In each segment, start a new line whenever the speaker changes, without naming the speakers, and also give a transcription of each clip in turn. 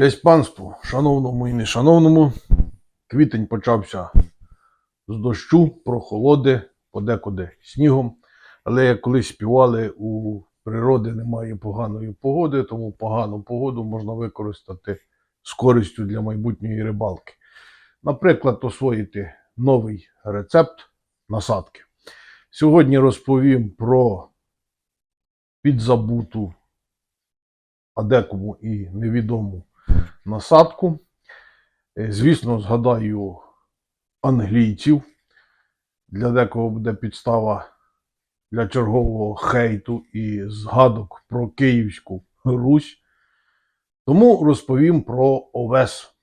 Честь панству, шановному і нешановному, квітень почався з дощу, прохолоди, подекуди снігом. Але як колись співали, у природи немає поганої погоди, тому погану погоду можна використати з користю для майбутньої рибалки. Наприклад, освоїти новий рецепт насадки. Сьогодні розповім про підзабуту, а декому і невідому насадку. Е, Звісно, згадаю англійців. Для декого буде підстава для чергового хейту і згадок про Київську Русь. Тому розповім про Овес.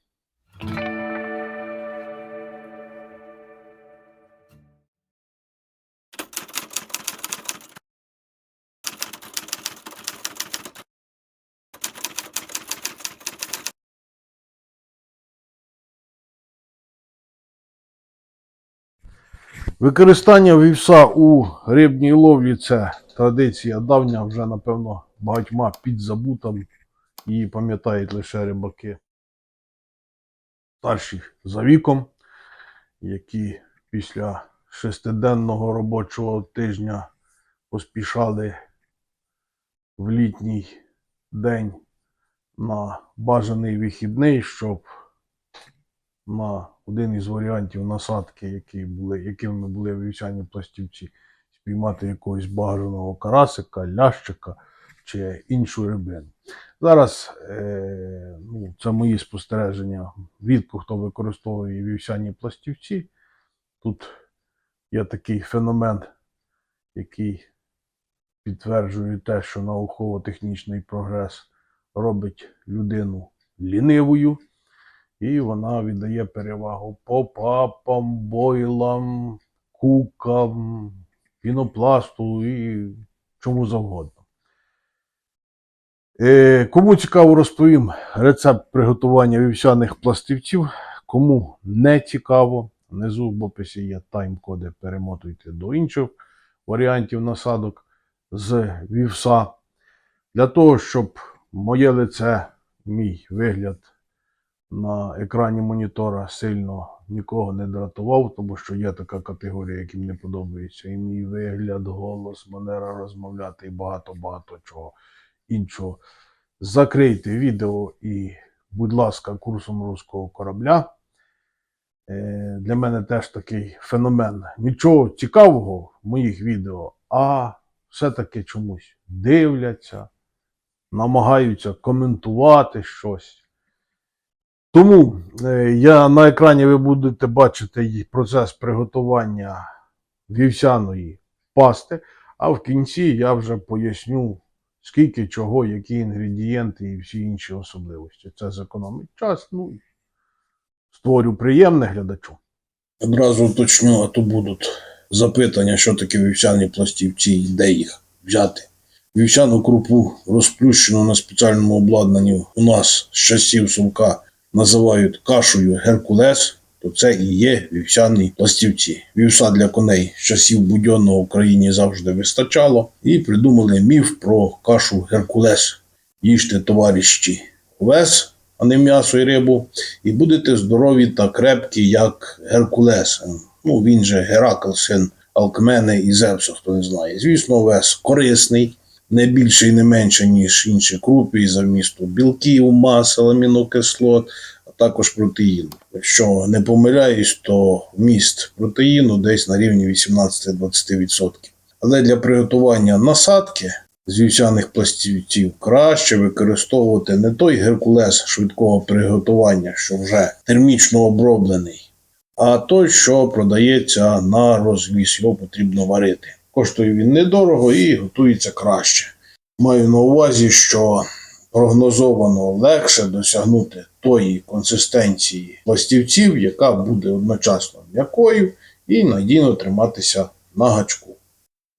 Використання вівса у рибній ловлі це традиція давня, вже, напевно, багатьма підзабута. Її пам'ятають лише рибаки старші за віком, які після шестиденного робочого тижня поспішали в літній день на бажаний вихідний, щоб на один із варіантів насадки, які були, якими були вівсяні пластівці, спіймати якогось бажаного карасика, лящика чи іншу рибину. Зараз е, ну, це мої спостереження. Рідко хто використовує вівсяні пластівці. Тут є такий феномен, який підтверджує те, що науково-технічний прогрес робить людину лінивою. І вона віддає перевагу попапам, бойлам, кукам, пінопласту і чому завгодно. Е, кому цікаво, розповім рецепт приготування вівсяних пластівців. Кому не цікаво, внизу в описі є тайм-коди, перемотуйте до інших варіантів насадок з вівса. Для того, щоб моє лице, мій вигляд на екрані монітора сильно нікого не дратував, тому що є така категорія, яким не подобається і мій вигляд, голос, манера розмовляти і багато-багато чого іншого. Закрийте відео і, будь ласка, курсом руського корабля. Е, Для мене теж такий феномен. Нічого цікавого в моїх відео, а все-таки чомусь дивляться, намагаються коментувати щось. Тому е, я на екрані ви будете бачити процес приготування вівсяної пасти, а в кінці я вже поясню, скільки чого, які інгредієнти і всі інші особливості. Це зекономить час, ну і створю приємне глядачу.
Одразу уточню, а то будуть запитання, що таке вівсяні пластівці і де їх взяти. Вівсяну крупу розплющену на спеціальному обладнанні у нас з часів сумка називають кашею Геркулес, то це і є вівсяні пластівці. Вівса для коней з часів будьонного в Україні завжди вистачало, і придумали міф про кашу Геркулес. Їжте, товариші, овес, а не м'ясо і рибу, і будете здорові та крепкі, як Геркулес. Ну, він же Геракл, син Алкмени і Зевса, хто не знає. Звісно, овес корисний, не більше і не менше, ніж інші крупи, і за вмісту білків, масел, амінокислот, а також протеїну. Якщо не помиляюсь, то вміст протеїну десь на рівні 18-20%. Але для приготування насадки з вівсяних пластівців краще використовувати не той геркулес швидкого приготування, що вже термічно оброблений, а той, що продається на розвіз, його потрібно варити. Коштує він недорого і готується краще. Маю на увазі, що прогнозовано легше досягнути тої консистенції пластівців, яка буде одночасно м'якою і надійно триматися на гачку.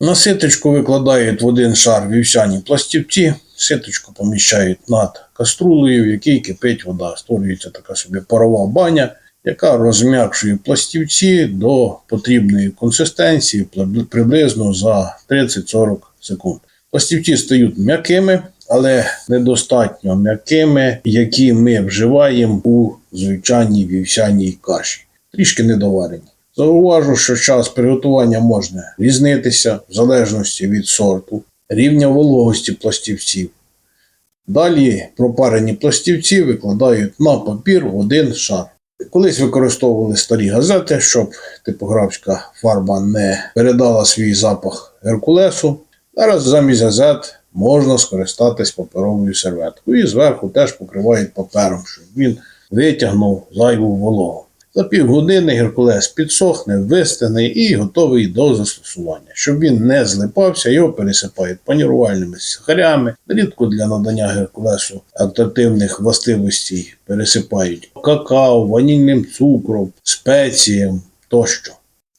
На ситочку викладають в один шар вівсяні пластівці, ситочку поміщають над каструлею, в якій кипить вода. Створюється така собі парова баня, яка розм'якшує пластівці до потрібної консистенції приблизно за 30-40 секунд. Пластівці стають м'якими, але недостатньо м'якими, які ми вживаємо у звичайній вівсяній каші. Трішки недоварені. Зауважу, що час приготування можна різнитися в залежності від сорту, рівня вологості пластівців. Далі пропарені пластівці викладають на папір в один шар. Колись використовували старі газети, щоб типографська фарба не передала свій запах Геркулесу. Зараз замість газет можна скористатись паперовою серветкою і зверху теж покривають папером, щоб він витягнув зайву вологу. За півгодини Геркулес підсохне, вистигне і готовий до застосування. Щоб він не злипався, його пересипають панірувальними сухарями. Рідко для надання Геркулесу атрактивних властивостей пересипають какао, ванільним цукром, спеціям тощо.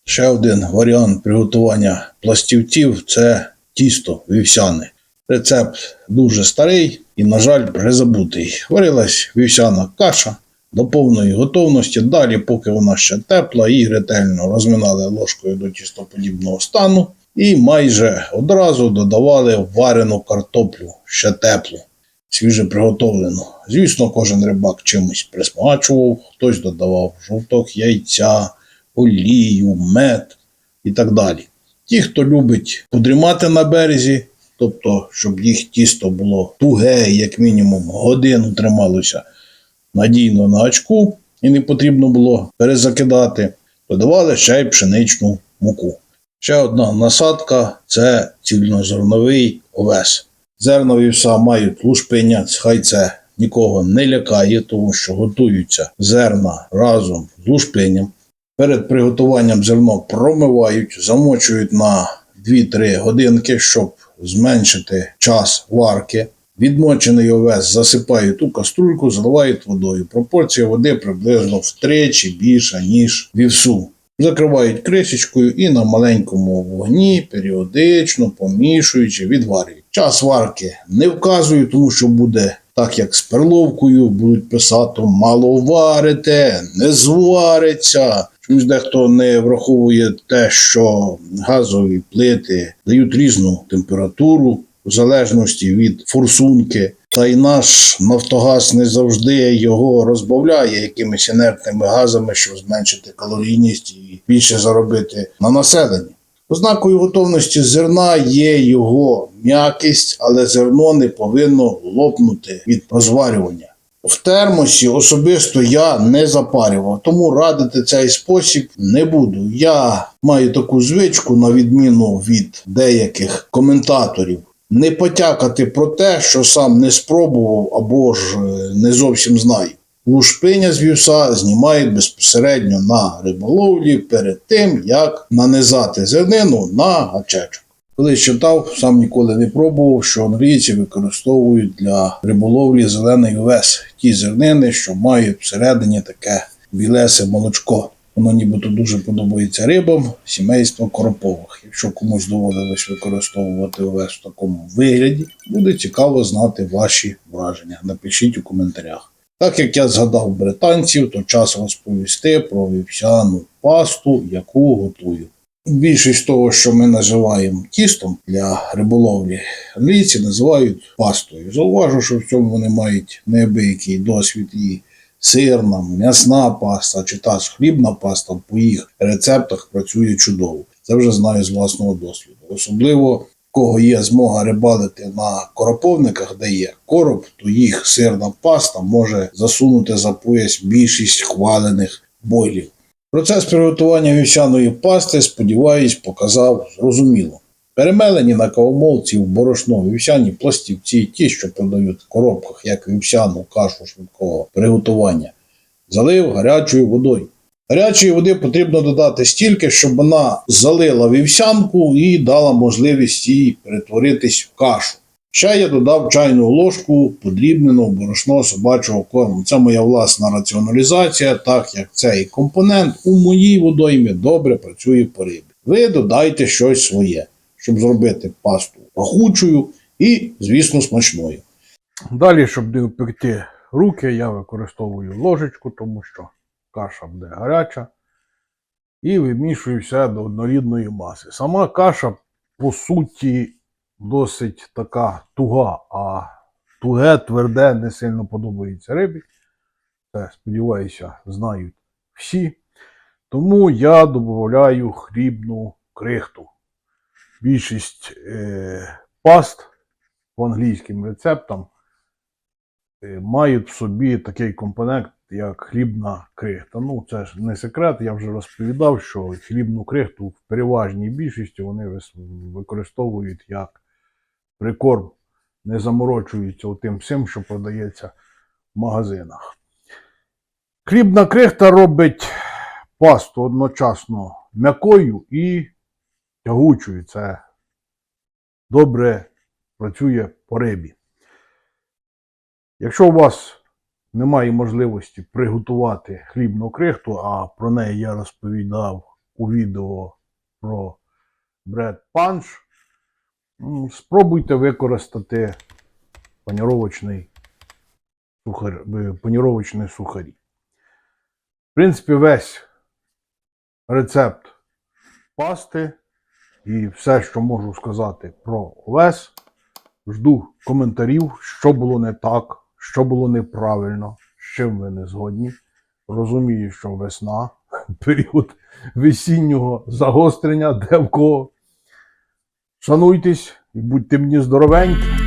Ще один варіант приготування пластівців це тісто вівсяне. Рецепт дуже старий і, на жаль, призабутий. Варилась вівсяна каша до повної готовності. Далі, поки вона ще тепла, її ретельно розминали ложкою до тістоподібного стану і майже одразу додавали варену картоплю ще теплу, свіже приготовлену. Звісно, кожен рибак чимось присмачував, хтось додавав жовток яйця, олію, мед і так далі. Ті, хто любить подрімати на березі, тобто, щоб їх тісто було туге, як мінімум годину трималося надійно на очку і не потрібно було перезакидати, додавали ще й пшеничну муку. Ще одна насадка це цільнозерновий овес. Зерна вівса мають лушпиня, хай це нікого не лякає, тому що готуються зерна разом з лушпиням. Перед приготуванням зерно промивають, замочують на 2-3 годинки, щоб зменшити час варки. Відмочений овес засипають у каструльку, заливають водою. Пропорція води приблизно втричі більша, ніж вівсу. Закривають кришечкою і на маленькому вогні періодично помішуючи, відварюють. Час варки не вказую, тому що буде так, як з перловкою, будуть писати мало варите, не звариться. Чомусь дехто не враховує те, що газові плити дають різну температуру в залежності від форсунки. Та й наш Нафтогаз не завжди його розбавляє якимись інертними газами, щоб зменшити калорійність і більше заробити на населенні. Ознакою готовності зерна є його м'якість, але зерно не повинно лопнути від розварювання. В термосі особисто я не запарював, тому радити цей спосіб не буду. Я маю таку звичку, на відміну від деяких коментаторів, не потякати про те, що сам не спробував або ж е, не зовсім знаю. Лушпиня з вівса знімають безпосередньо на риболовлі перед тим, як нанизати зернину на гачечок. Колись читав, сам ніколи не пробував, що англійці використовують для риболовлі зелений овес, ті зернини, що мають всередині таке білесе молочко. Воно нібито дуже подобається рибам сімейства коропових. Якщо комусь доводилось використовувати овес в такому вигляді, буде цікаво знати ваші враження. Напишіть у коментарях. Так як я згадав британців, то час розповісти про вівсяну пасту, яку готую. Більшість того, що ми називаємо тістом для риболовлі, англійці називають пастою. Зауважу, що в цьому вони мають неабиякий досвід і сирна, м'ясна паста чи та ж хлібна паста по їх рецептах працює чудово. Це вже знаю з власного досвіду. Особливо кого є змога рибалити на короповниках, де є короб, то їх сирна паста може засунути за пояс більшість хвалених бойлів. Процес приготування вівсяної пасти, сподіваюсь, показав зрозуміло. Перемелені на кавомолці в борошно вівсяні пластівці, ті, що продають в коробках, як вівсяну кашу швидкого приготування, залив гарячою водою. Гарячої води потрібно додати стільки, щоб вона залила вівсянку і дала можливість їй перетворитись в кашу. Ще я додав чайну ложку подрібненого борошно собачого корму. Це моя власна раціоналізація, так як цей компонент у моїй водоймі добре працює по рибі. Ви додайте щось своє, щоб зробити пасту пахучою і, звісно, смачною.
Далі, щоб не впекти руки, я використовую ложечку, тому що каша буде гаряча. І вимішую все до однорідної маси. Сама каша, по суті, досить така туга, а туге, тверде, не сильно подобається рибі. Це, сподіваюся, знають всі. Тому я додаю хлібну крихту. Більшість е, паст по англійським рецептам е, мають в собі такий компонент, як хлібна крихта. Ну, це ж не секрет, я вже розповідав, що хлібну крихту в переважній більшості вони використовують як прикорм, не заморочуються тим всім, що продається в магазинах. Хлібна крихта робить пасту одночасно м'якою і тягучою. Це добре працює по рибі. Якщо у вас немає можливості приготувати хлібну крихту, а про неї я розповідав у відео про бред панч, спробуйте використати паніровочний сухар, е, паніровочні сухарі. В принципі, весь рецепт пасти і все, що можу сказати про Лес, Жду коментарів, що було не так, що було неправильно, з чим ви не згодні. Розумію, що весна, період весіннього загострення, де в кого. Шануйтесь і будьте мені здоровенькі.